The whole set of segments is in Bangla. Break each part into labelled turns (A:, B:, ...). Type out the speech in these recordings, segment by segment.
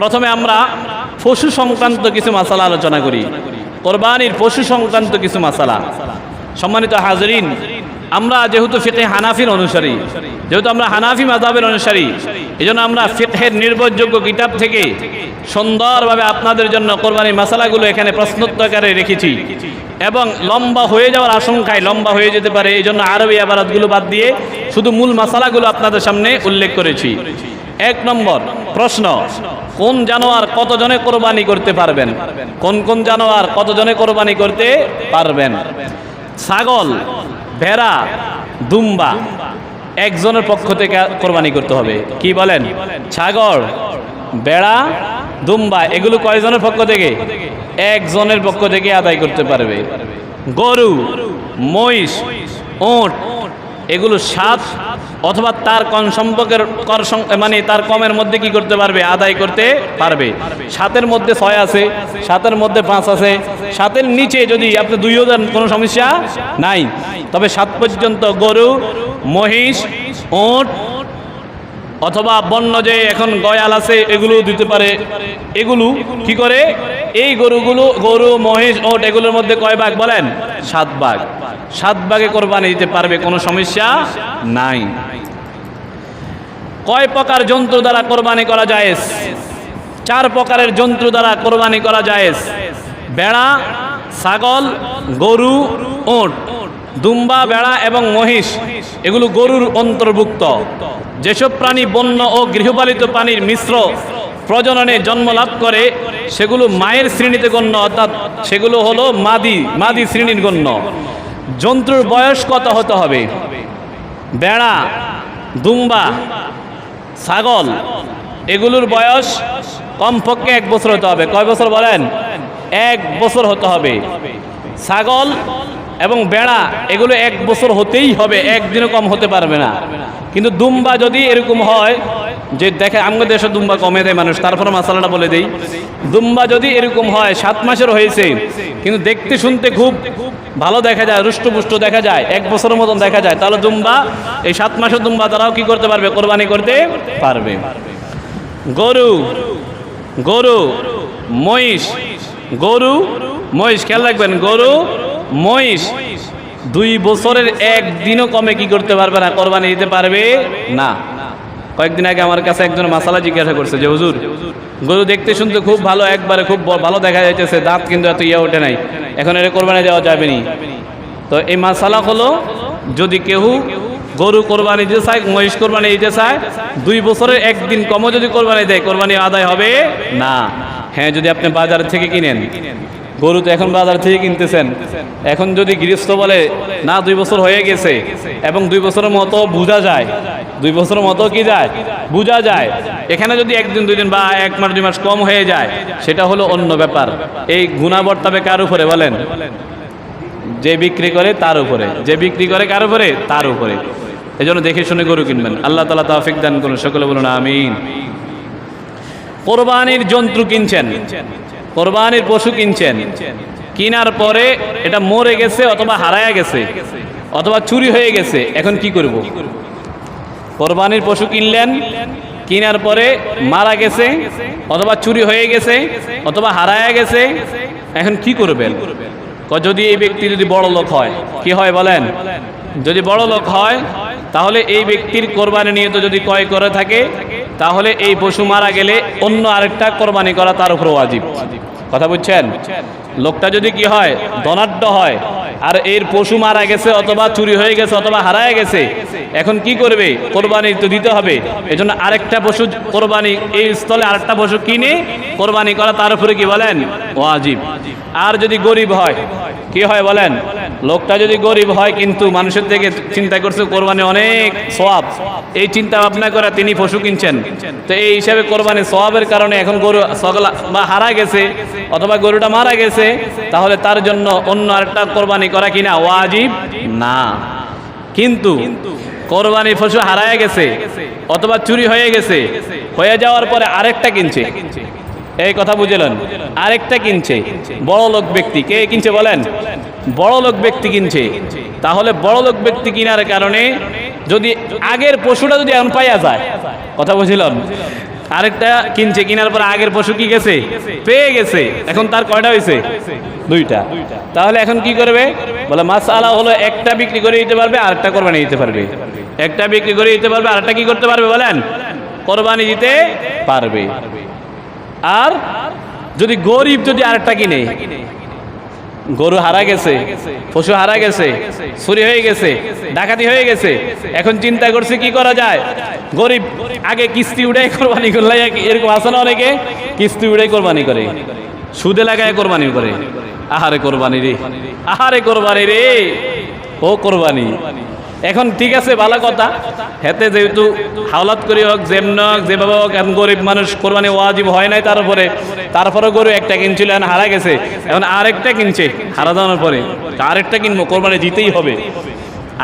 A: প্রথমে আমরা পশু সংক্রান্ত কিছু মাসালা আলোচনা করি। কোরবানির পশু সংক্রান্ত কিছু মাসালা। সম্মানিত হাজরিন আমরা যেহেতু ফিতে হানাফির অনুসারী, যেহেতু আমরা হানাফি মাদাবের অনুসারী এই আমরা ফিতের নির্ভরযোগ্য কিতাব থেকে সুন্দরভাবে আপনাদের জন্য কোরবানির মশালাগুলো এখানে প্রশ্নোত্তরকারে রেখেছি এবং লম্বা হয়ে যাওয়ার আশঙ্কায় লম্বা হয়ে যেতে পারে এই জন্য আরবি আবারাতগুলো বাদ দিয়ে শুধু মূল মশালাগুলো আপনাদের সামনে উল্লেখ করেছি। এক নম্বর, প্রশ্ন, কোন জানোয়ার কতজনে কোরবানি করতে পারবেন? কোন কোন জানোয়ার কতজনে কোরবানি করতে পারবেন? ছাগল ভেড়া, দুম্বা, একজনের পক্ষ থেকে কোরবানি করতে হবে। কি বলেন? ছাগল বেড়া দুম্বা, এগুলো কয়জনের পক্ষ থেকে? একজনের পক্ষ থেকে আদায় করতে পারবে। গরু, মহিষ ওট এগুলো সাত অথবা তার কম সম্পর্কের কর মানে তার কমের মধ্যে কি করতে পারবে? আদায় করতে পারবে। সাতের মধ্যে ছয় আছে, সাতের মধ্যে পাঁচ আছে। সাতের নিচে যদি আপনি দুইও দেন, কোনো সমস্যা নাই। তবে সাত পর্যন্ত গরু, মহিষ, ওট, অথবা বন্য যে এখন গয়াল আছে এগুলো দিতে পারে। এগুলো কি করে? এই গরুগুলো, গরু, মহিষ, ওট, এগুলোর মধ্যে কয় ভাগ বলেন? সাত ভাগ। সাত ভাগে কোরবানি দিতে পারবে, কোনো সমস্যা নাই। কয় প্রকার যন্ত্র দ্বারা কোরবানি করা যায় চার প্রকারের যন্ত্র দ্বারা কোরবানি করা যায় বেড়া, ছাগল, গরু ওট দুম্বা, বেড়া এবং মহিষ, এগুলো গরুর অন্তর্ভুক্ত। যেসব প্রাণী বন্য ও গৃহপালিত প্রাণীর মিশ্র প্রজননে জন্ম লাভ করে, সেগুলো মায়ের শ্রেণীতে গণ্য, অর্থাৎ সেগুলো হলো মাদি মাদি শ্রেণির গণ্য। জন্তুর বয়স কত হতে হবে? বেড়া, দুম্বা, ছাগল, এগুলোর বয়স কমপক্ষে এক বছর হতে হবে। কয় বছর বলেন? এক বছর হতে হবে। ছাগল এবং বেড়া, এগুলো এক বছর হতেই হবে, একদিনও কম হতে পারবে না। কিন্তু দুম্বা যদি এরকম হয়, যে দেখে আমাদের দেশে দুম্বা কমে দেয় মানুষ, তারপরে মশালাটা বলে দেই। দুম্বা যদি এরকম হয়, সাত মাসের হয়েছে, কিন্তু দেখতে শুনতে খুব ভালো দেখা যায়, রুষ্টপুষ্ট দেখা যায়, এক বছরের মতন দেখা যায়, তাহলে দুম্বা, এই সাত মাসের দুম্বা তারাও কি করতে পারবে? কোরবানি করতে পারবে। গরু গরু, মহিষ গরু, মহিষ, খেয়াল রাখবেন, গরু মহিষ, দুই বছরের একদিনও কমে কি করতে পারবে না? কোরবানি দিতে পারবে না। কয়েকদিন আগে আমার কাছে একজন মাসালা জিজ্ঞাসা করছে যে, হুজুর, গরু দেখতে শুনতে খুব ভালো, একবারে খুব ভালো দেখা যাইতেছে, দাঁত কিন্তু এত ইয়ে ওঠে নাই। এখন এর কোরবানি দেওয়া যাবে নি? তো এই মাসালা হলো, যদি কেউ গরু কোরবানি দিতে চায়, মহিষ কোরবানি দিতে চায়, দুই বছরের একদিন কমও যদি কোরবানি দেয়, কোরবানি আদায় হবে না। হ্যাঁ যদি আপনি বাজার থেকে কিনেন। গরু তো এখন বাজার থেকে কিনতেছেন। এখন যদি গৃহস্থ বলে, না, দুই বছর হয়ে গেছে। এবং দুই বছরের মতো বোঝা যায়। দুই বছরের মতো কি যায়? বোঝা যায়। এখানে যদি একদিন, দুই দিন বা এক মাস, দুই মাস কম হয়ে যায়, সেটা হলো অন্য ব্যাপার। এই গুণাবর্তাবে কার উপরে বলেন? যে বিক্রি করে তার উপরে। যে বিক্রি করে কার উপরে? তার উপরে। এই জন্য দেখে শুনে গরু কিনবেন। আল্লাহ তালা তাফিক দান করুন। সকলে বলুন, আমিন। কোরবানির যন্ত্র কিনছেন। কোরবানির পশু কিনছেন। কিনার পরে এটা মরে গেছে অথবা হারায়া গেছে, অথবা চুরি হয়ে গেছে, এখন কি করব? কোরবানির পশু কিনলেন, কিনার পরে মারা গেছে, অথবা চুরি হয়ে গেছে, অথবা হারায়া গেছে, এখন কি করবেন? যদি এই ব্যক্তি যদি বড় লোক হয়, কি হয় বলেন? যদি বড় লোক হয়, তাহলে এই ব্যক্তির কোরবানি নিয়ে তো যদি ক্রয় করে থাকে তাহলে এই পশু মারা গেলে অন্য আরেকটা কোরবানি করা তার উপর ওয়াজিব। কথা বুঝছেন? লোকটা যদি কি হয়, ধনাঢ্য হয়, আর এর পশু মারা গেছে অথবা চুরি হয়ে গেছে অথবা হারায় গেছে, এখন কি করবে? কোরবানি তো দিতে হবে। এজন্য আরেকটা পশু কোরবানি, এই স্থলে আরেকটা পশু কিনে কোরবানি করা তার উপরে কি বলেন? ওয়াজিব। আর যদি গরিব হয়, কি হয় বলেন? লোকটা যদি গরিব হয় কিন্তু মানুষের থেকে চিন্তা করছে কোরবানি অনেক সোয়াব এই চিন্তা ভাবনা করে তিনি পশু কিনছেন। তো এই হিসাবে কোরবানি সোয়াবের কারণে এখন গরু সগলা বা হারা গেছে অথবা গরুটা মারা গেছে, তাহলে তার জন্য অন্য আরেকটা কোরবানি করা কিনা ওয়াজিব না। কিন্তু কোরবানি পশু হারায় গেছে অথবা চুরি হয়ে গেছে, হয়ে যাওয়ার পরে আরেকটা কিনছে। এই কথা বুঝলেন আরেকটা কিনছে। বড় লোক ব্যক্তি। কে কিনছে বলেন? বড় লোক ব্যক্তি কিনছে। তাহলে বড় লোক ব্যক্তি কিনার কারণে যদি আগের পশুটা যদি এখন পাইয়া যায়, কথা বুঝলেন? আরেকটা কিনছে, কিনার পর আগের পশু কি গেছে? পেয়ে গেছে। এখন তার কয়টা হয়েছে দুইটা। তাহলে এখন কি করবে? বলে মাছ আলা হলো একটা বিক্রি করে দিতে পারবে, আরেকটা কোরবানি দিতে পারবে। একটা বিক্রি করে দিতে পারবে, আরেকটা কি করতে পারবে বলেন? কোরবানি দিতে পারবে। আর যদি গরিব যদি আরেকটা কিনে গরু হারা গেছে, পশু হারা গেছে, চুরি হয়ে গেছে, ডাকাতি হয়ে গেছে। এখন চিন্তা করছে কি করা যায়? গরিব, আগে কিস্তি উড়াই কোরবানি করলে এরকম আছে না অনেকে? কিস্তি উড়াই কোরবানি করে। সুদে লাগায় কোরবানি করে। আহারে কোরবানি রে, আহারে কোরবানি রে। ও কোরবানি। এখন ঠিক আছে, ভালো কথা। হেতে যেহেতু হাওলাত করি হোক যেমন হোক যেভাবে হোক, এখন গরিব মানুষ কোরবানি ওয়াজিব হয় নাই তারপরে তারপরে গরু একটা কিনছিল, এখন হারা গেছে। এখন আরেকটা কিনছে, হারা যাওয়ার পরে। আরেকটা কিনবো, কোরবানি দিতেই হবে।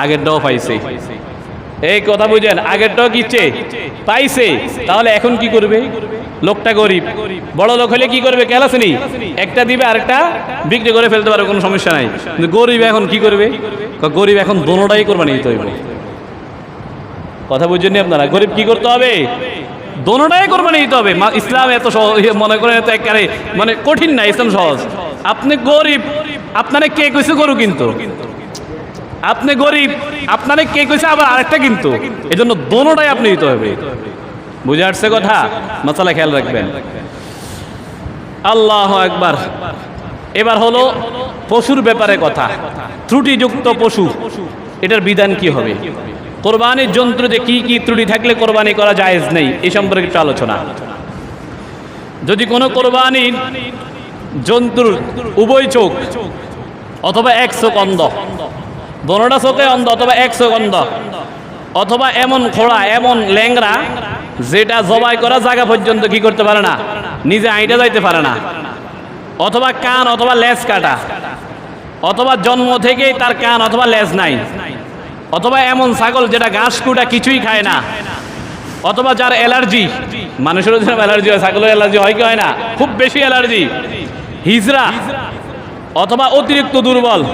A: আগেরটাও পাইছে। এই কথা বুঝেন আগেরটাও কিচ্ছে পাইছে। তাহলে এখন কি করবে? লোকটা গরিব। বড় লোক হলে কি করবে? খেয়াল আসেনি একটা দিবে, আরেকটা বিক্রি করে ফেলতে পারবে, কোনো সমস্যা নাই। কিন্তু গরিব এখন কি করবে? গরিব এখন দোনোটাই কোরবানি দিতে হবে কথা বুঝছেন আপনারা? গরিব কি করতে হবে? দোনোটাই কোরবানি দিতে হবে। ইসলাম এত সহজ ইয়ে মনে করেন এত একেবারে মানে কঠিন না, ইসলাম সহজ। আপনি গরিব, আপনারা কে কইছে গরু কিন্তু। আপনি গরিব, আপনারে কে কইছে আবার আরেকটা কিন্তু। এই জন্য দোনোটাই আপনি দিতে হবে। বুঝে আসছে কথা? মশালা খেয়াল রাখবেন। আল্লাহ একবার এবার হলো পশুর ব্যাপারে কথা। ত্রুটিযুক্ত পশু, এটার বিধান কি হবে? কোরবানির যন্ত্রতে কি কি ত্রুটি থাকলে কোরবানি করা জায়েজ নেই? এই সম্পর্কে একটু আলোচনা। যদি কোনো কোরবানির জন্তুর উভয় চোখ অথবা এক চোখ অন্ধ দোনোটা চোখে অন্ধ অথবা এক চোখ অন্ধ। অথবা এমন খোড়া, এমন ল্যাংরা যেটা জবাই করা জায়গা পর্যন্ত কি করতে পারে না। নিজে আইটা যাইতে পারে না। অথবা কান অথবা লেজ কাটা। অথবা জন্ম থেকেই তার কান অথবা লেজ নাই। অথবা এমন ছাগল যেটা ঘাস কুটা কিছুই খায় না। অথবা যার অ্যালার্জি মানুষেরও যেরকম অ্যালার্জি হয়, ছাগলের অ্যালার্জি হয় কি হয় না? খুব বেশি অ্যালার্জি। হিজরা অথবা অতিরিক্ত দুর্বল।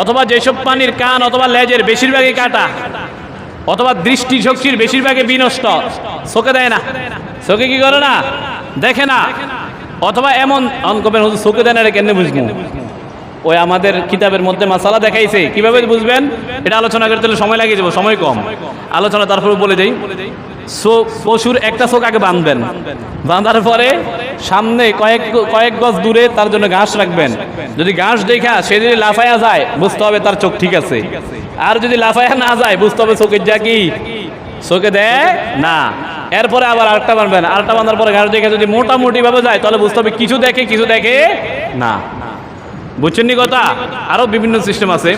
A: অথবা যেসব প্রাণীর কান অথবা লেজের বেশিরভাগই কাটা, অথবা দৃষ্টি শক্তির বেশিরভাগই বিনষ্ট চোখে দেয় না। চোখে কি করে না? দেখে না। অথবা এমন অনকবেন হুজুর চোখে দেয় না, এটা কেন বুঝব? ওই আমাদের কিতাবের মধ্যে মাসালা দেখাইছে। কীভাবে বুঝবেন? এটা আলোচনা করতে সময় লাগিয়ে যাব, সময় কম। আলোচনা তারপরে বলে দেই। চোখ পশুর একটা চোখ আগে বাঁধবেন। বাঁধার পরে সামনে কয়েক কয়েক গজ দূরে তার জন্য ঘাস রাখবেন। যদি ঘাস দেখা সে যদি লাফায়া যায়, বুঝতে হবে তার চোখ ঠিক আছে। আর যদি লাফায়া না যায়, বুঝতে হবে চোখের যা কি? চোখে দেয় না। এরপরে আবার আরেকটা বাঁধবেন। আরেকটা বাঁধার পরে ঘাস দেখে যদি মোটামুটি ভাবে যায়, তাহলে বুঝতে হবে কিছু দেখে কিছু দেখে না। বুঝছেন নি কথা? আরও বিভিন্ন সিস্টেম আছে।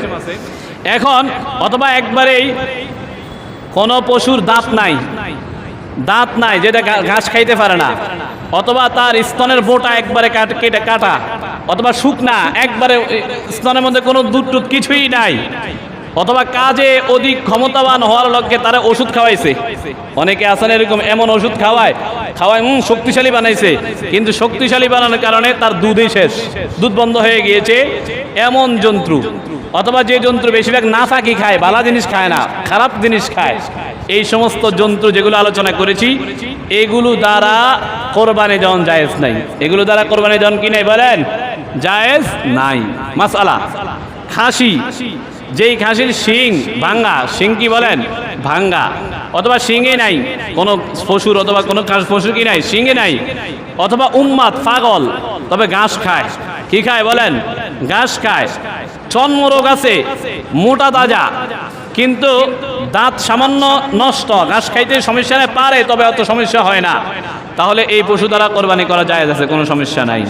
A: এখন অথবা একবারেই কোনো পশুর দাঁত নাই। দাঁত নাই, যেটা ঘাস খাইতে পারে না। অথবা তার স্তনের বোটা একবারে কাট- কেটে অথবা শুকনা, একবারে স্তনের মধ্যে কোনো দুধ কিছুই নাই। অথবা কাজে অধিক ক্ষমতাবান হওয়ার লক্ষ্যে তারা ওষুধ খাওয়াইছে। অনেকে আছেন এরকম এমন ওষুধ খাওয়ায় খাওয়ায় হুম শক্তিশালী বানাইছে। কিন্তু শক্তিশালী বানানোর কারণে তার দুধই শেষ। দুধ বন্ধ হয়ে গিয়েছে এমন জন্তু। অথবা যে জন্তু বেশিরভাগ না ফাঁকি খায় ভালো জিনিস খায় না, খারাপ জিনিস খায়। এই সমস্ত জন্তু যেগুলো আলোচনা করেছি, এগুলো দ্বারা কোরবানি জন জায়েজ নাই। এগুলো দ্বারা কোরবানি জন কি নাই বলেন? জায়েজ নাই। মাসালা খাসি। যেই খাসির শিং ভাঙ্গা, শিং কি বলেন? ভাঙ্গা। অথবা শিঙে নাই, কোনো পশুর অথবা কোনো পশুর কি নাই? শিঙে নাই। অথবা উম্মাদ, পাগল, তবে ঘাস খায়। কি খায় বলেন? ঘাস খায়। চর্মরোগ আছে, মোটা তাজা। কিন্তু দাঁত সামান্য নষ্ট, ঘাস খাইতে সমস্যা নেই, পারে, তবে অত সমস্যা হয় না। তাহলে এই পশু দ্বারা কোরবানি করা যায় আছে, কোনো সমস্যা নাই।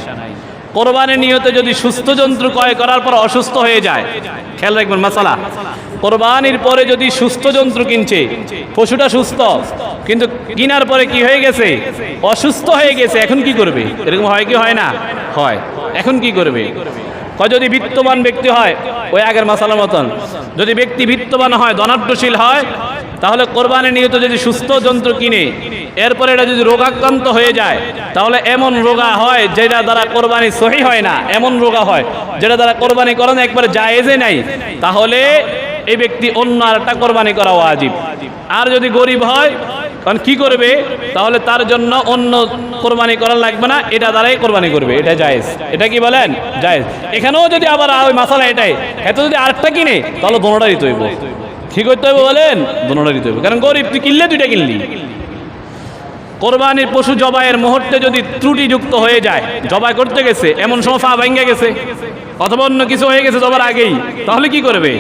A: কোরবানি নিয়তে যদি সুস্থ জন্তু ক্রয় করার পর অসুস্থ হয়ে যায়, খেয়াল রাখবেন মাসালা। কোরবানির পরে যদি সুস্থ জন্তু কিনছে, পশুটা সুস্থ, কিন্তু কিনার পরে কি হয়ে গেছে? অসুস্থ হয়ে গেছে, এখন কি করবে? এরকম হয় কি হয় না? হয়। এখন কি করবে? কয় যদি বিত্তবান ব্যক্তি হয়, ওই আগের মাসালার মতন। যদি ব্যক্তি বিত্তবান হয়, ধনাঢ্যশীল হয়, তাহলে কোরবানি নিয়ত যদি সুস্থ যন্ত্র কিনে, এরপরে এটা যদি রোগাক্রান্ত হয়ে যায়, তাহলে এমন রোগা হয় যেটা দ্বারা কোরবানি সহি হয় না। এমন রোগা হয় যেটা দ্বারা কোরবানি করানো একবারে জায়েজে নাই। তাহলে এই ব্যক্তি অন্য আর একটা কোরবানি করা ওয়াজিব। আর যদি গরিব হয় কারণ কি করবে? তাহলে তার জন্য অন্য কোরবানি করা লাগবে না, এটা দ্বারাই কোরবানি করবে, এটা জায়েজ। এটা কি বলেন? জায়েজ। এখানেও যদি আবার ওই মাসালা এটাই, এত যদি আরেকটা কিনে, তাহলে দোনোটা দিতে হইব। কি করতে হবে বলেন? দোনোটা দিতে কারণ গরিব, তুই কিনলে দুইটা কিনলি। কোরবানির পশু জবাইয়ের মুহূর্তে যদি ত্রুটিযুক্ত হয়ে যায়, জবাই করতে গেছে, এমন সময় ফা ভেঙে গেছে, অথবা অন্য কিছু হয়ে গেছে জবার আগেই, তাহলে কি করবে?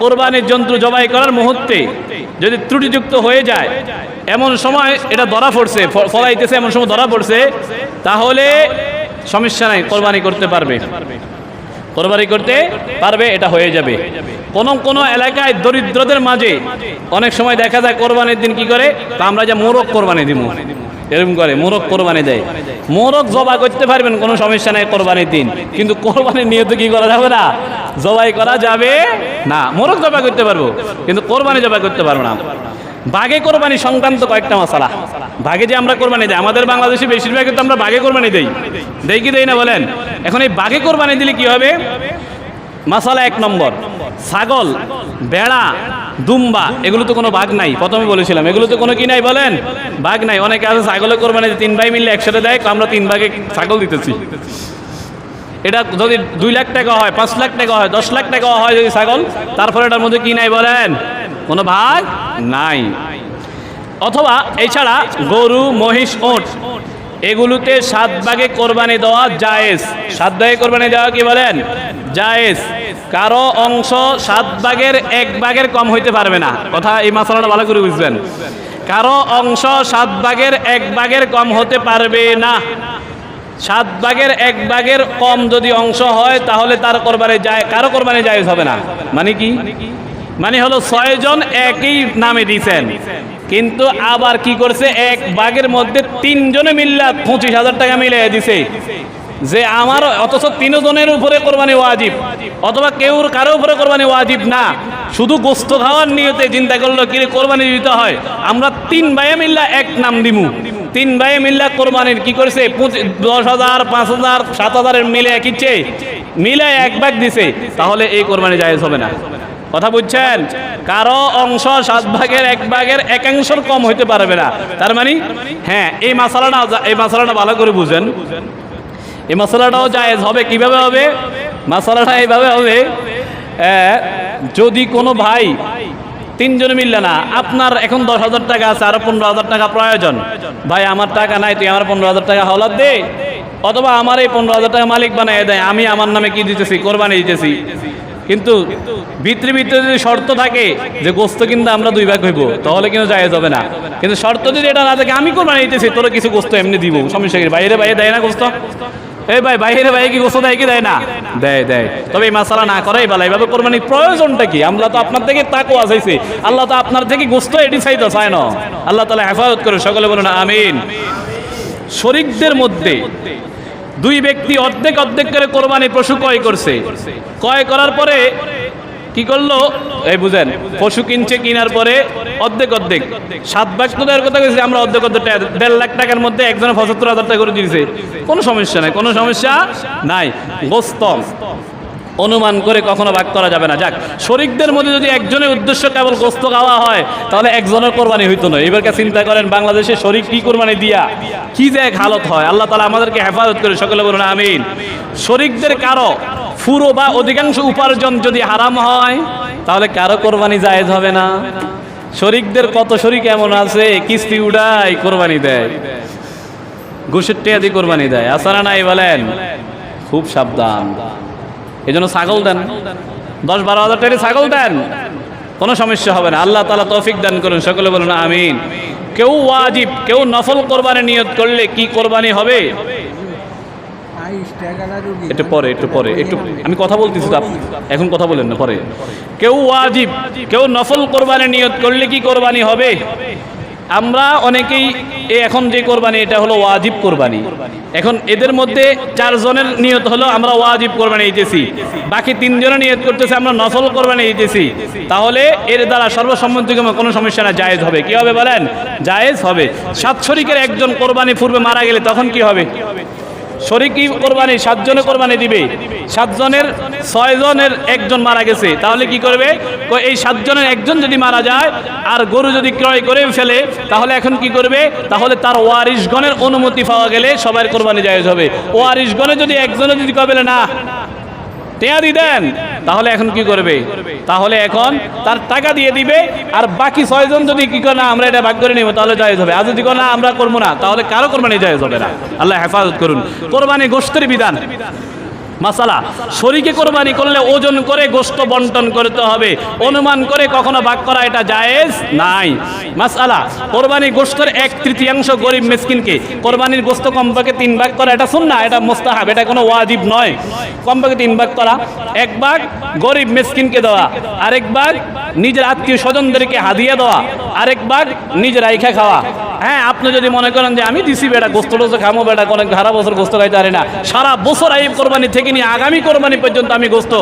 A: কোরবানির যন্ত্র জবাই করার মুহূর্তে যদি ত্রুটিযুক্ত হয়ে যায়, এমন সময় এটা ধরা পড়ছে ফলাইতেছে, এমন সময় ধরা পড়ছে, তাহলে সমস্যা নাই, কোরবানি করতে পারবে। কোরবানি করতে পারবে, এটা হয়ে যাবে। কোন কোন এলাকায় দরিদ্রদের মাঝে অনেক সময় দেখা যায়, কোরবানির দিন কি করে? তা আমরা যে মোরগ কোরবানি দিব এরকম করে, মোরগ কোরবানি দেয়। মোরগ জবা করতে পারবেন, কোনো সমস্যা নাই কোরবানির দিন। কিন্তু কোরবানির নিয়ত কি করা যাবে না? জবাই করা যাবে না। মোরগ জবা করতে পারব, কিন্তু কোরবানি জবাই করতে পারব না। বাঘে কোরবানি সংক্রান্ত কয়েকটা মশালা। বাঘে যে আমরা কোরবানি দিই, আমাদের বাংলাদেশে বেশিরভাগ তো আমরা বাঘে কোরবানি দেই। দেই কি দেই না বলেন? এখন এই বাঘে কোরবানি দিলে কি হবে? মাসালা এক নম্বর। ছাগল, বেড়া, দুম্বা, এগুলো তো কোনো বাঘ নাই। প্রথমে বলেছিলাম, এগুলো তো কোনো কি নাই বলেন? বাঘ নাই। অনেকে আছে ছাগলে কোরবানি তিন ভাই মিললে একসাথে দেয় আমরা তিন ভাগে ছাগল দিতেছি। এটা যদি দুই লাখ টাকা হয়, পাঁচ লাখ টাকা হয়, দশ লাখ টাকা হয় যদি ছাগল, তারপরে এটার মধ্যে কি নাই বলেন? কোনো ভাগ নাই। অথবা এছাড়া গরু, মহিষ, ওট এগুলোতে সাত ভাগে কোরবানি দেওয়া জায়েজ। সাত ভাগে কোরবানি দেওয়া কি বলেন? জায়েজ। কারও অংশ সাত ভাগের এক ভাগের কম হইতে পারবে না। কথা এই মশলাটা ভালো করে বুঝবেন। কারও অংশ সাত ভাগের এক ভাগের কম হতে পারবে না। সাত ভাগের এক ভাগের কম যদি অংশ হয়, তাহলে তার কোরবানি যায় কারও কোরবানি জায়েজ হবে না। মানে কি? মানে হলো ছয়জন একই নামে দিয়েছেন। কিন্তু আবার কি করছে? এক ভাগের মধ্যে তিনজনে মিল্লা পঁচিশ হাজার টাকা মিলে দিছে। যে আমার অথচ তিনজনের উপরে কোরবানি ওয়াজিব, অথবা কেউ কারও উপরে কোরবানি ওয়াজিব না। শুধু গোস্ত খাওয়ার নিয়তে চিন্তা করল, কি কোরবানি দিতে হয়? আমরা তিন ভাইয়ে মিল্লা এক নাম দিমু। তিন ভাইয়ে মিল্লা কোরবানির কি করেছে? দশ হাজার, পাঁচ হাজার, সাত হাজারের মিলে কিচ্ছে। মিলে এক ভাগ দিছে। তাহলে এই কোরবানি জায়েজ হবে না। কথা বুঝছেন? কারও অংশ সাত ভাগের এক ভাগের একাংশের কম হইতে পারবে না। তার মানে? হ্যাঁ এই মশালাটা এই মশালাটা ভালো করে বুঝেন। এই মশলাটাও জায়েজ হবে। কীভাবে হবে? মশলাটা এইভাবে হবে যদি কোনো ভাই তিনজনে মিললে না, আপনার এখন দশ হাজার টাকা আছে, আরও পনেরো হাজার টাকা প্রয়োজন। ভাই, আমার টাকা নাই, তুই আমার পনেরো হাজার টাকা হলাদ দে। অথবা আমার এই পনেরো হাজার টাকা মালিক বানাই দেয়, আমি আমার নামে কি দিতেছি? কোরবানি দিতেছি। কিন্তু ভিতরে ভিতরে যদি শর্ত থাকে যে গোস্ত কিন্তু আমরা দুই ভাগ হইব, তাহলে কিন্তু জায়েজ যাবে না। কিন্তু শর্ত যদি এটা না থাকে, আমি কোরবানি দিতেছি, তোর কিছু গোস্ত এমনি দিব। সমস্যা বাইরে বাইরে দেয় না গোস্ত? এই ভাই, বাইরে বাইরে কি গোস্ত দেয় কি দেয় না? দেয় দেয়। তবে এই মাসালা না করাই ভালো। এইভাবে কোরবানির প্রয়োজনটা কি? আমরা তো আপনার থেকে তাকু আসাইছি আল্লাহ তো আপনার থেকে গোস্ত এটি চাইতো, চায় না। আল্লাহ তালা হেফাজত করে সকলে বলুন, আমিন। শরিকদের মধ্যে দুই ব্যক্তি অর্ধেক অর্ধেক করে কোরবানি পশু ক্রয় করছে। ক্রয় করার পরে কি করল? এই বুঝেন, পশু কিনছে, কিনার পরে অর্ধেক অর্ধেক। সাত ভাগ তো দেওয়ার কথা কইছি, আমরা অর্ধেক অর্ধেক দেড় লাখ টাকার মধ্যে একজনে পঁচাত্তর হাজার টাকা করে দিয়েছে। কোনো সমস্যা নাই, কোনো সমস্যা নাই। গোস্ত অনুমান করে কখনো ভাগ করা যাবে না। যাক, শরিকদের মধ্যে যদি একজনের উদ্দেশ্য কেবল গোস্ত খাওয়া হয়, তাহলে একজনের কোরবানি হইতো না। এবারকে চিন্তা করেন, বাংলাদেশে শরিক কি কোরবানি দিয়া? কি যে এক হালত হয়। আল্লাহ তালা আমাদেরকে হেফাজত করে, সকলে বলুন, আমিন। শরিকদের কারও পুরো বা অধিকাংশ উপার্জন যদি হারাম হয়, তাহলে কারও কোরবানি জায়েজ হবে না। শরিকদের কত শরিক এমন আছে, কিস্তি উড়াই কোরবানি দেয়। ঘুষের টেয়া দিয়ে কোরবানি দেয়। আসারা নাই বলেন, খুব সাবধান। এই জন্য ছাগল দেন। দশ বারো হাজার টাকা ছাগল দেন। কোনো সমস্যা হবে না। আল্লাহ তালা তৌফিক দান করুন। সকলে বলুন আমিন। কেউ ওয়াজিব, কেউ নফল কোরবানি নিয়ত করলে কি কোরবানি হবে? একটু পরে একটু পরে, একটু আমি কথা বলতেছি তো এখন কথা বলেন না, পরে। কেউ ওয়াজিব, কেউ নফল কোরবানি নিয়ত করলে কি কোরবানি হবে? আমরা অনেকেই এখন যে কোরবানি, এটা হলো ওয়াজিব কোরবানি। এখন এদের মধ্যে চারজনের নিয়ত হলো, আমরা ওয়াজিব কোরবানি দিতেছি। বাকি তিনজনের নিয়ত করতেছে, আমরা নফল কোরবানি দিতেছি। তাহলে এর দ্বারা সর্বসম্মতিক্রমে কোনো সমস্যা না, জায়েজ হবে। কি হবে বলেন? জায়েজ হবে। সাতশরিকের একজন কোরবানি পূর্বে মারা গেলে তখন কি হবে? শরিকি কোরবানি, সাতজনে কোরবানি দিবে। সাতজনের, ছয়জনের একজন মারা গেছে। তাহলে কি করবে? এই সাতজনের একজন যদি মারা যায়, আর গরু যদি ক্রয় করে ফেলে, তাহলে এখন কি করবে? তাহলে তার ওয়ারিশগণের অনুমতি পাওয়া গেলে সবার কোরবানি জায়গ হবে। ওয়ারিশগণে যদি একজনে যদি কবে না টেয়াদি দেন, তাহলে এখন কি করবে? তাহলে এখন তার টাকা দিয়ে দিবে, আর বাকি ছয়জন যদি কি করে, না, আমরা এটা ভাগ করে নিব, তাহলে জায়েজ হবে। আর যদি না, আমরা করব না, তাহলে কারও কোরবানি জায়েজ হবে না। আল্লাহ হেফাজত করুন। কোরবানি গোষ্ঠের বিধান। মাসালা। শরীকে কোরবানি করলে ওজন করে গোস্ত বন্টন করতে হবে। অনুমান করে কখনো ভাগ করা এটা জায়েজ নাই। মাসালা, কোরবানি গোস্তের এক তৃতীয়াংশ গরিব মেসকিনকে কোরবানির গোস্ত কমপক্ষে তিন ভাগ করা, এটা শুন না এটা মোস্তাহাব, এটা কোনো ওয়াজিব নয়। কমপক্ষে তিন ভাগ করা। এক ভাগ গরিব মেসকিনকে দেওয়া, আরেক ভাগ নিজের আত্মীয় স্বজনদেরকে হাদিয়ে দেওয়া, আরেক ভাগ নিজের আইখা খাওয়া। হ্যাঁ আপনি যদি মনে করেন যে আমি দিছি বেটা গোস্ত টোস্ত খামো বেটা কোনো সারা বছর গোস্ত খাইতে পারি না। সারা বছর এই কোরবানি থেকে নিয়ে আগামী কোরবানি পর্যন্ত আমি গোস্ত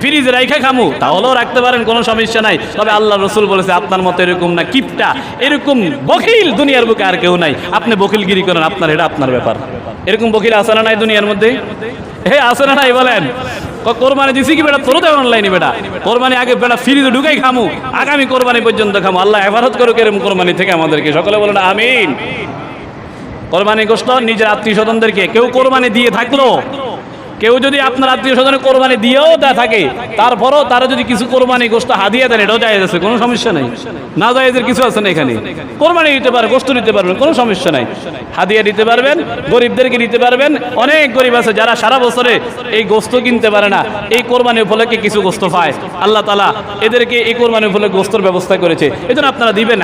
A: ফ্রিজ রাইখা খামু, তাহলেও রাখতে পারেন, কোনো সমস্যা নাই। তবে আল্লাহ রসুল বলেছে, আপনার মতো এরকম না, কিপটা, এরকম বকিল দুনিয়ার বুকে আর কেউ নাই। আপনি বকিলগিরি করেন, আপনার, এটা আপনার ব্যাপার। এরকম বকিল আছে না নাই দুনিয়ার মধ্যে? হে আসে না নাই বলেন? কোরবানি দিছি কি বেটা? তোরও দেওয়া অনলাইনে বেটা। কোরবানি আগে বেটা ফ্রিতে ঢুকাই খামু। আগামী কোরবানি পর্যন্ত খামু। আল্লাহ হেফাজত করো কেরম কোরবানি থেকে আমাদেরকে। সকলে বলেন, আমিন। কোরবানি গোষ্ঠ, নিজের আত্মীয় স্বজনদেরকে কেউ কোরবানি দিয়ে থাকল? কেউ যদি আপনার আত্মীয় স্বজনের কোরবানি দিয়েও দেয় থাকে, তারপরও তারা যদি কিছু কোরবানি গোষ্ঠ হাদিয়ে দেন, এটাও যায় আছে, কোনো সমস্যা নেই। না জায়েজের কিছু আছে না এখানে। কোরবানি দিতে পারে গোষ্ঠ দিতে পারবেন, কোনো সমস্যা নাই। হাদিয়া দিতে পারবেন, গরিবদেরকে দিতে পারবেন, অনেক গরিব আছে যারা সারা বছরে এই গোস্ত কিনতে পারে না। এই কোরবানি উপলক্ষে কিছু গোস্ত পায়। আল্লাহ তালা এদেরকে এই কোরবানি উপলক্ষে গোস্তর ব্যবস্থা করেছে। এই আপনারা দিবেন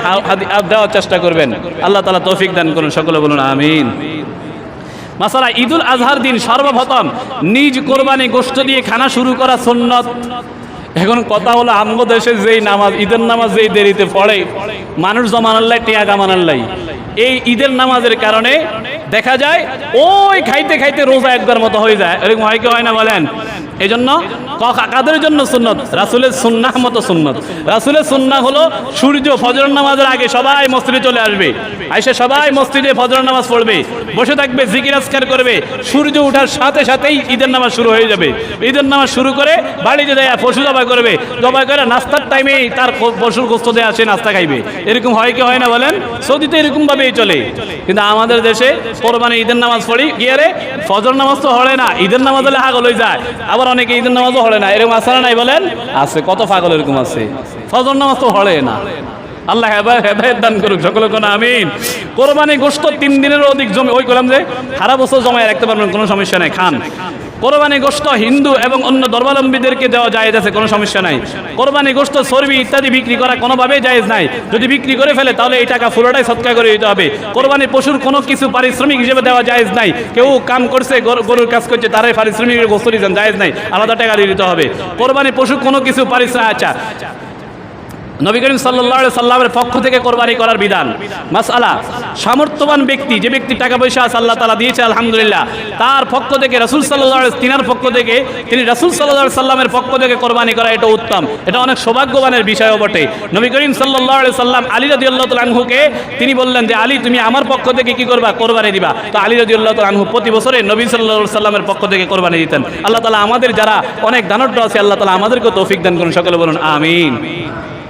A: দেওয়ার চেষ্টা করবেন। আল্লাহ তালা তৌফিক দান করুন, সকলে বলুন, আমিন। মাসালা ঈদুল আজহার দিন সর্বপ্রথম নিজ কোরবানি গোষ্ঠ দিয়ে খানা শুরু করা সুন্নত। এখন কথা হলো আমগো দেশে যেই নামাজ, ঈদের নামাজ যেই দেরিতে পড়ে, মানুষ জমানাল্লাই টিয়া কামানাল্লাই এই ঈদের নামাজের কারণে দেখা যায় ওই খাইতে খাইতে রোজা একবার মতো হয়ে যায়। এরকম হয় কি হয় না বলেন? এই জন্য কাদের জন্য সুন্নত, রাসুলের সুন্নাহ মতো সুন্নত। রাসুলের সুন্নাহ হলো সূর্য ফজর নামাজের আগে সবাই মসজিদে চলে আসবে। আইসে সবাই মসজিদে ফজর নামাজ পড়বে। বসে থাকবে, জিকির আজকার করবে। সূর্য ওঠার সাথে সাথেই ঈদের নামাজ শুরু হয়ে যাবে। ঈদের নামাজ শুরু করে বাড়িতে দেয় পশু জবাই করবে। জবাই করে নাস্তার টাইমেই তার পশুর গোস্ত দেয় আসে, নাস্তা খাইবে। এরকম হয় কি হয় না বলেন? সৌদিতে এরকম ভাবেই চলে। কিন্তু আমাদের দেশে কোরবানি ঈদের নামাজ পড়ি গিয়ে ফজর নামাজ তো হলে না, ঈদের নামাজ হলে হাগল হয়ে যায়। আবার অনেকে ঈদের নামাজও হলে না, এরকম আছে নাই বলেন? আছে, কত পাগল এরকম আছে। ফজর নামাজ তো হলে না। আল্লাহ হেদায় হেদায়ত দান করুক সকলে কোনো আমিন। কোরবানি গোস্ত তিন দিনের অধিক জমি ওই করলাম যে, সারা বছর জমায় রাখতে পারবেন, কোনো সমস্যা নাই, খান। কোরবানি গোস্ত হিন্দু এবং অন্য ধর্মাবলম্বীদেরকে দেওয়া যায় আছে, কোনো সমস্যা নাই। কোরবানি গোস্ত চর্বি ইত্যাদি বিক্রি করা কোনোভাবেই জায়েজ নাই। যদি বিক্রি করে ফেলে, তাহলে এই টাকা পুরোটাই সৎকার করে দিতে হবে। কোরবানি পশুর কোনো কিছু পারিশ্রমিক হিসেবে দেওয়া জায়েজ নাই। কেউ কাম করছে, গরু- গরুর কাজ করছে, তারাই পারিশ্রমিক গোস্ত দিয়েছেন, জায়েজ নাই। আলাদা টাকা দিয়ে দিতে হবে। কোরবানি পশু কোনো কিছু পারিশ্রমিক আচ্ছা। নবী করিম সাল্লাহ সাল্লামের পক্ষ থেকে কোরবানি করার বিধান। মাস মাসালা সামর্থ্যবান ব্যক্তি, যে ব্যক্তি টাকা পয়সা আল্লাহ তালা দিয়েছে, আলহামদুলিল্লাহ, তার পক্ষ থেকে রাসুল সাল্লাহ তিনার পক্ষ থেকে, তিনি রাসুল সাল্লাহ সাল্লামের পক্ষ থেকে কোরবানি করা এটা উত্তম। এটা অনেক সৌভাগ্যবানের বিষয়ও বটে। নবী করিম সাল্লাহ সাল্লাম আলী রাজি আল্লাহ আনহুকে, তিনি বললেন যে, আলী, তুমি আমার পক্ষ থেকে কি করবা? কোরবানি দিবা। তো আলী রাজি আল্লাহ প্রতি বছরে নবী সাল্লাহ সাল্লামের পক্ষ থেকে কোরবানি দিতেন। আল্লাহ তালা আমাদের যারা অনেক দানট্য আছে, আল্লাহ তালা আমাদেরকে তৌফিক দান করুন, সকলে বলুন, আমিন।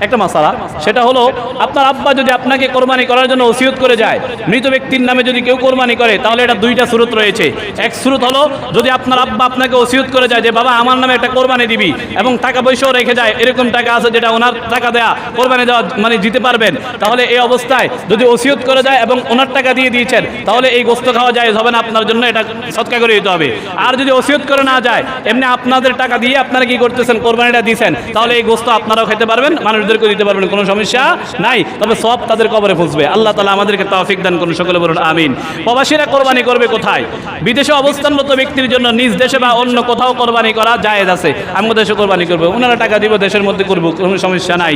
A: একটা মাসালা। সেটা হলো, আপনার আব্বা যদি আপনাকে কোরবানি করার জন্য ওসিয়ত করে যায়, মৃত ব্যক্তির নামে যদি কেউ কোরবানি করে, তাহলে এটা দুইটা সুরত রয়েছে। এক সুরত হলো, যদি আপনার আব্বা আপনাকে ওসিয়ত করে যায় যে, বাবা, আমার নামে একটা কোরবানি দিবি এবং টাকা পয়সাও রেখে যায়, এরকম টাকা আছে যেটা ওনার টাকা দেয়া, কোরবানি দেওয়া মানে দিতে পারবেন। তাহলে এই অবস্থায় যদি ওসিয়ত করে যায় এবং ওনার টাকা দিয়ে দিয়েছেন, তাহলে এই গোস্ত খাওয়া যায় হবে না, আপনার জন্য এটা সৎকার করে দিতে হবে। আর যদি ওসিয়ত করে না যায়, এমনি আপনাদের টাকা দিয়ে আপনারা কি করতেছেন? কোরবানিটা দিয়েছেন, তাহলে এই গোস্ত আপনারাও খেতে পারবেন মানুষদেরকে দিতে পারবেন, কোনো সমস্যা নাই। তবে সব তাদের কবরে ফুসবে। আল্লাহ তালা আমাদেরকে তৌফিক দান করুন, সকলে বলুন, আমিন। প্রবাসীরা কোরবানি করবে কোথায়? বিদেশে অবস্থানরত ব্যক্তির জন্য নিজ দেশে বা অন্য কোথাও কোরবানি করা জায়েজ আছে। আমি দেশে কোরবানি করব। ওনারা টাকা দিব, দেশের মধ্যে করব, কোনো সমস্যা নাই।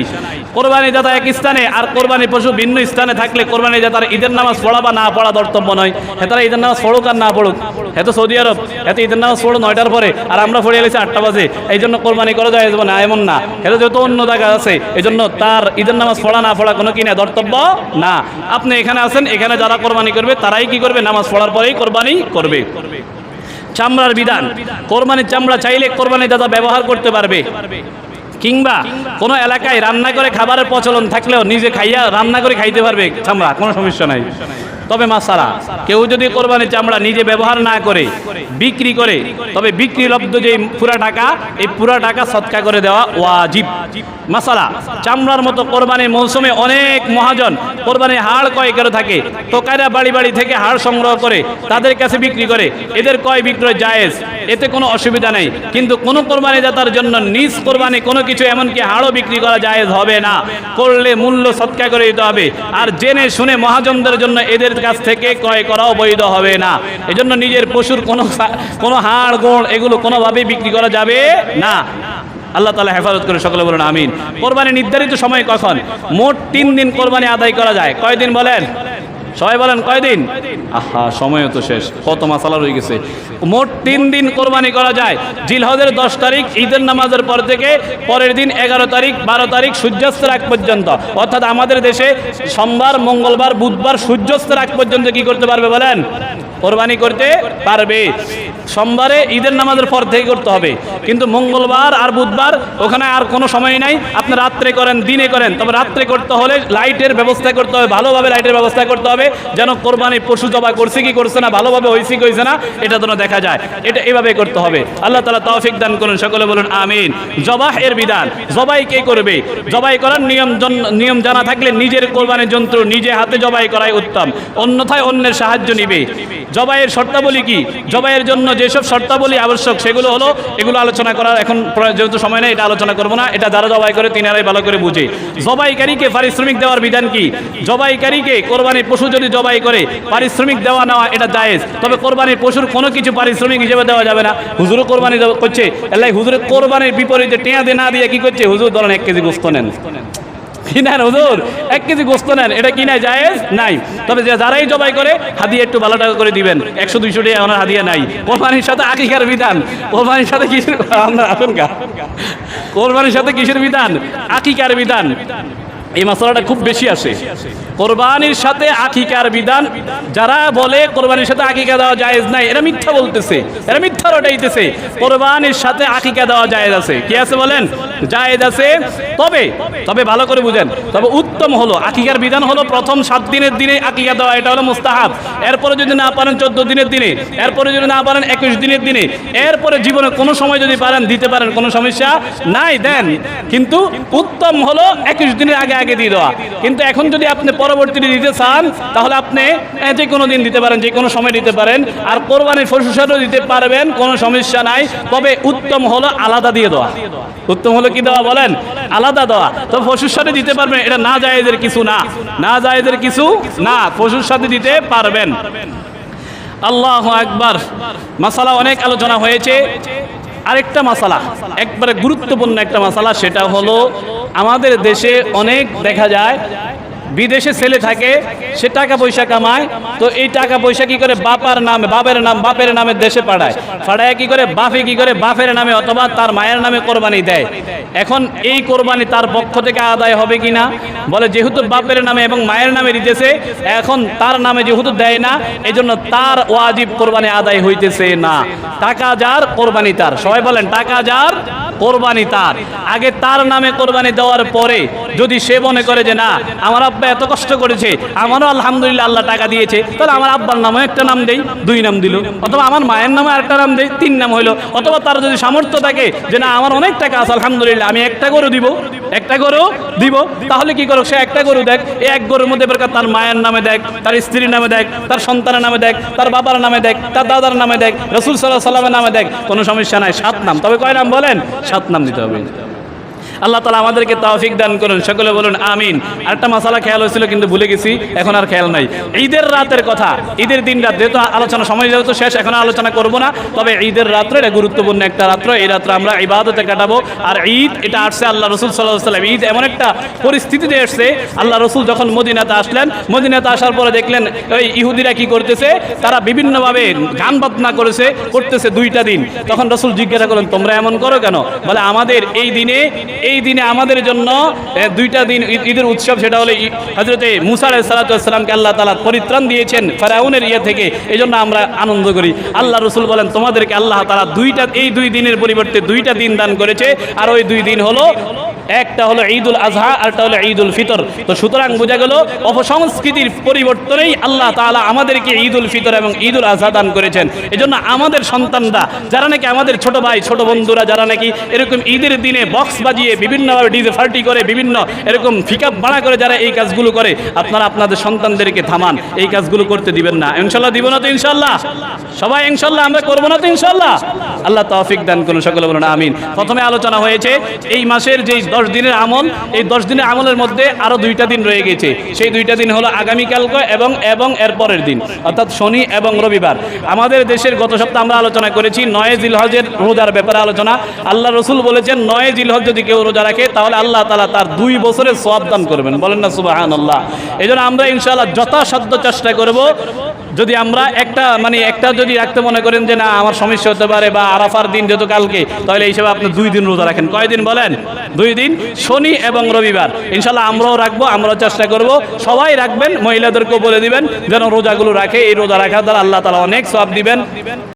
A: কোরবানি দাতা এক স্থানে, আর কোরবানি পশু ভিন্ন স্থানে থাকলে কোরবানি দাতার ঈদের নামাজ পড়া বা না পড়া কর্তব্য নয়। হেতারা ঈদের নামাজ পড়ুক আর না পড়ুক। এত সৌদি আরব এত ঈদের নামাজ পড়ো নয়টার পরে, আর আমরা পড়ে এলেছি আটটা বাজে। এই জন্য কোরবানি করা যায় না, এমন না। এটা যেহেতু অন্য জায়গা আছে এই জন্য তার ঈদের নামাজ পড়া না পড়া কোনো কি না ধর্তব্য? না। আপনি এখানে আছেন, এখানে যারা কোরবানি করবে, তারাই কি করবে? নামাজ পড়ার পরেই কোরবানি করবে। চামড়ার বিধান, কোরবানির চামড়া চাইলে কোরবানি দাদা ব্যবহার করতে পারবে। কিংবা কোনো এলাকায় রান্না করে খাবারের প্রচলন থাকলেও নিজে খাইয়া রান্না করে খাইতে পারবে চামড়া, কোনো সমস্যা নাই। তবে মাসালা কেউ যদি কোরবানির চামড়া নিজে ব্যবহার না করে, বিক্রি করে, তবে বিক্রি লব্ধ যে পুরা টাকা, এই পুরা টাকা সৎকা করে দেওয়া ওয়াজিব। মাসালা চামড়ার মতো কোরবানির মৌসুমে অনেক মহাজন কোরবানির হাড় কয় করে থাকে টোকাইরা বাড়ি বাড়ি থেকে হাড় সংগ্রহ করে তাদের কাছে বিক্রি করে, এদের কয় বিক্রয় জায়েজ, এতে কোনো অসুবিধা নেই। কিন্তু কোনো কোরবানি দাতার জন্য নিজ কোরবানি কোনো কিছু এমনকি হাড়ও বিক্রি করা জায়েজ হবে না। করলে মূল্য সৎকা করে দিতে হবে। আর জেনে শুনে মহাজনদের জন্য এদের কাছ থেকে ক্রয় করাও বৈধ হবে না। এজন্য নিজের পশুর কোনো কোনো হাড়, গোড় এগুলো কোনোভাবেই বিক্রি করা যাবে না। আল্লাহ তালা হেফাজত করে সকলে বলুন, আমিন। কোরবানি নির্ধারিত সময় কখন? মোট তিন দিন কোরবানি আদায় করা যায়। কয়দিন বলেন? সবাই বলেন, কয়দিন? আহা, সময়ও তো শেষ। কত মাসালা রয়ে গেছে। মোট তিন দিন কোরবানি করা যায়। জিলহদের দশ তারিখ, ঈদের নামাজের পর থেকে পরের দিন এগারো তারিখ, বারো তারিখ সূর্যাস্তের আগ পর্যন্ত। অর্থাৎ আমাদের দেশে সোমবার, মঙ্গলবার, বুধবার সূর্যাস্তের আগ পর্যন্ত কি করতে পারবে বলেন? কোরবানি করতে পারবে। সোমবারে ঈদের নামাজের পর থেকে করতে হবে। কিন্তু মঙ্গলবার আর বুধবার ওখানে আর কোনো সময় নাই। আপনি রাত্রে করেন, দিনে করেন। তবে রাত্রে করতে হলে লাইটের ব্যবস্থা করতে হবে, ভালোভাবে লাইটের ব্যবস্থা করতে হবে। যেন কোরবানি পশু জবা করছে কি করছে না, ভালোভাবে হয়েছে কি হয়েছে না, এটা যেন দেখা যায়। এটা এভাবে করতে হবে। আল্লাহ তালা তৌফিক দান করুন, সকলে বলুন আমিন। জবাহ এর বিধান। জবাই কে করবে? জবাই করার নিয়ম নিয়ম জানা থাকলে নিজের কোরবানির যন্ত্র নিজে হাতে জবাই করাই উত্তম। অন্যথায় অন্যের সাহায্য নিবে। জবাইয়ের শর্তাবলী কি? জবাইয়ের জন্য যেসব শর্তাবলী আবশ্যক, সেগুলো হলো, এগুলো আলোচনা করার এখন যেহেতু সময় নেই, এটা আলোচনা করব না। এটা যারা জবাই করে, তিনারাই ভালো করে বুঝে। জবাইকারীকে পারিশ্রমিক দেওয়ার বিধান কি? জবাইকারীকে কোরবানির পশু যদি জবাই করে, পারিশ্রমিক দেওয়া নেওয়া এটা জায়েজ। তবে কোরবানির পশুর কোনো কিছু পারিশ্রমিক হিসেবে দেওয়া যাবে না। হুজুরও কোরবানি করছে। এলাই হুজুরের কোরবানির বিপরীতে টেঁয়া দিয়ে না দিয়ে কি করছে? হুজুর ধরেন এক কেজি গোস্ত নেন। কি নেন হুজুর? এক কেজি গোস্ত নেন। এটা কি নাই জায়েজ? নাই। তবে যে যারাই জবাই করে, হাদিয়া একটু ভালো টাকা করে দিবেন। একশো দুইশো টাকা ওনার হাদিয়া নাই। কোরবানির সাথে আকিকার বিধান। কোরবানির সাথে কিসের আপনার আসুন কোরবানির সাথে কিসের বিধান? আকিকার বিধান। এই মশলাটা খুব বেশি আসে। কোরবানির সাথে আকিকার বিধান, যারা বলে কোরবানির সাথে আকিকা দেওয়া জায়েজ নাই, এরা মিথ্যা বলতেছে, এরা মিথ্যা রটাইতেছে। কোরবানির সাথে আকিকা দেওয়া জায়েজ আছে। কি আছে বলেন? জায়েজ আছে। তবে তবে ভালো করে বুঝেন। তবে উত্তম হলো, আকিকার বিধান হলো প্রথম সাত দিনের দিনে আকিকা দেওয়া, এটা হলো মুস্তাহাব। এরপরে যদি না পারেন চোদ্দ দিনের দিনে, এরপরে যদি না পারেন একুশ দিনের দিনে, এরপরে জীবনে কোনো সময় যদি পারেন, দিতে পারেন, কোনো সমস্যা নাই, দেন। কিন্তু উত্তম হলো একুশ দিনের আগে আগে দিয়ে দেওয়া। কিন্তু এখন যদি আপনি পরবর্তীতে দিতে চান, তাহলে আপনি যে কোনো দিন দিতে পারেন, যে কোনো সময় দিতে পারেন। আর কোরবানির ফসুসারও দিতে পারবেন, কোনো সমস্যা নাই। তবে উত্তম হলো আলাদা দিয়ে দেওয়া। উত্তম হলো কি দেওয়া বলেন? আলাদা দেওয়া। তো পশুর সাথে দিতে পারবেন এটা না জায়েজের কিছু না। না জায়েজের কিছু না পশুর সাথে দিতে পারবেন। আল্লাহ আকবার। মাসালা অনেক আলোচনা হয়েছে। আরেকটা মাসালা একবারে গুরুত্বপূর্ণ একটা মাসালা সেটা হলো আমাদের দেশে অনেক দেখা যায় বিদেশে ছেলে থাকে, সে টাকা পয়সা কামায়, তো এই টাকা পয়সা কি করে বাপার নামে, বাপের নাম, বাপের নামে দেশে পাঠায়? পাঠায় কি করে? বাপে কি করে? বাপের নামে অথবা তার মায়ের নামে কোরবানি দেয়। এখন এই কোরবানি তার পক্ষ থেকে আদায় হবে কি না বলে যেহেতু বাপের নামে এবং মায়ের নামে দিতেছে, এখন তার নামে যেহেতু দেয় না, এজন্য তার ওয়াজিব কোরবানি আদায় হইতেছে না। টাকা যার, কোরবানি তার। সবাই বলেন, টাকা যার, কোরবানি তার। আগে তার নামে কোরবানি দেওয়ার পরে যদি সে মনে করে যে না, আমার আব্বা এত কষ্ট করেছে, আমারও আলহামদুলিল্লাহ আল্লাহ টাকা দিয়েছে, তাহলে আমার আব্বার নামে একটা নাম দেই, দুই নাম দিল। অথবা আমার মায়ের নামে আরেকটা নাম দেই, তিন নাম হইল। অথবা তার যদি সামর্থ্য থাকে যে না, আমার অনেক টাকা আছে, আলহামদুলিল্লাহ, আমি একটা গরু দিব, একটা গরু দিব, তাহলে কি করো সে একটা গরু দেখ এই এক গরুর মধ্যে তার মায়ের নামে দেখ, তার স্ত্রীর নামে দেখ, তার সন্তানের নামে দেখ, তার বাবার নামে দেখ, তার দাদার নামে দেখ, রসুল সাল্লাহ সাল্লামের নামে দেখ, কোনো সমস্যা নাই, সাত নাম। তবে কয় নাম বলেন? সাত নাম দিতে হবে। আল্লাহ তালা আমাদেরকে তৌফিক দান করুন, সকলে বলুন আমিন। আরেকটা মশালা খেয়াল হয়েছিল, কিন্তু ভুলে গেছি, এখন আর খেয়াল নাই। ঈদের রাতের কথা, ঈদের দিন রাত, যেহেতু আলোচনা, সময় যেহেতু শেষ, এখন আলোচনা করব না, তবে ঈদের রাত্রে এটা গুরুত্বপূর্ণ একটা রাত্র, এই রাত্রে আমরা ইবাদতে কাটাবো। আর ঈদ, এটা আসছে আল্লাহ রসুল সাল্লাহ সাল্লাম ঈদ এমন একটা পরিস্থিতিতে এসছে, আল্লাহ রসুল যখন মদিনাতে আসলেন, মদিনাতে আসার পরে দেখলেন, ওই ইহুদিরা কি করতেছে, তারা বিভিন্নভাবে গান বাজনা করেছে, করতেছে দুইটা দিন। তখন রসুল জিজ্ঞাসা করলেন, তোমরা এমন করো কেন? বলে, আমাদের এই দিনে এই দিনে আমাদের জন্য দুইটা দিন ঈদের উৎসব, সেটা হলো হজরতে মুসা আলাইসালাতামকে আল্লাহ তালা পরিত্রাণ দিয়েছেন ফেরাউনের ইয়ে থেকে। এই জন্য আমরা আনন্দ করি। আল্লাহ রসুল বলেন, তোমাদেরকে আল্লাহ তালা দুইটা এই দুই দিনের পরিবর্তে দুইটা দিন দান করেছে। আর ওই দুই দিন হলো, একটা হলো ঈদুল আজহা আরটা হলো ঈদুল ফিতর। তো সুতরাং বোঝা গেল, অপসংস্কৃতির পরিবর্তনেই আল্লাহ তাআলা আমাদেরকে ঈদুল ফিতর এবং ঈদুল আজহা দান করেছেন। এজন্য আমাদের সন্তানরা, যারা নাকি আমাদের ছোট ভাই, ছোট বন্ধুরা, যারা নাকি এরকম ঈদের দিনে বক্স বাজিয়ে বিভিন্নভাবে ডিজে ফার্টি করে, বিভিন্ন এরকম ফিকাপ ভাড়া করে যারা এই কাজগুলো করে, আপনারা আপনাদের সন্তানদেরকে থামান। এই কাজগুলো করতে দিবেন না। ইনশাল্লাহ দিব না তো ইনশাল্লাহ। সবাই ইনশাল্লাহ, আমরা করব না তো ইনশাল্লাহ। আল্লাহ তৌফিক দান করুন, সকলে বলুন, আমিন। প্রথমে আলোচনা হয়েছে, এই মাসের যেই দশ দিনের আমল, এই দশ দিনের আমলের মধ্যে আরও দুইটা দিন রয়ে গেছে। সেই দুইটা দিন হলো আগামীকালকে এবং এবং এর পরের দিন, অর্থাৎ শনি এবং রবিবার। আমাদের দেশের গত সপ্তাহে আমরা আলোচনা করেছি, নয় জিলহজের রোজার ব্যাপারে আলোচনা। আল্লাহ রসুল বলেছেন, নয় জিলহজ যদি কেউ রোজা রাখে, তাহলে আল্লাহ তালা তার দুই বছরের সব দান করবেন। বলেন না সুবাহান আল্লাহ এই জন্য আমরা ইনশাআল্লাহ যথাসাধ্য চেষ্টা করব। যদি আমরা একটা মানে একটা যদি রাখতে মনে করেন যে না, আমার সমস্যা হতে পারে বা আরাফার দিন যেহেতু কালকে, তাহলে এই হিসাবে আপনি দুই দিন রোজা রাখেন। কয়দিন বলেন? দুই দিন, শনি এবং রবিবার। ইনশাল্লাহ আমরাও রাখব, আমরাও চেষ্টা করব। সবাই রাখবেন, মহিলাদেরকেও বলে দিবেন, যেন রোজাগুলো রাখে। এই রোজা রাখার দ্বারা আল্লাহ তালা অনেক সব দিবেন।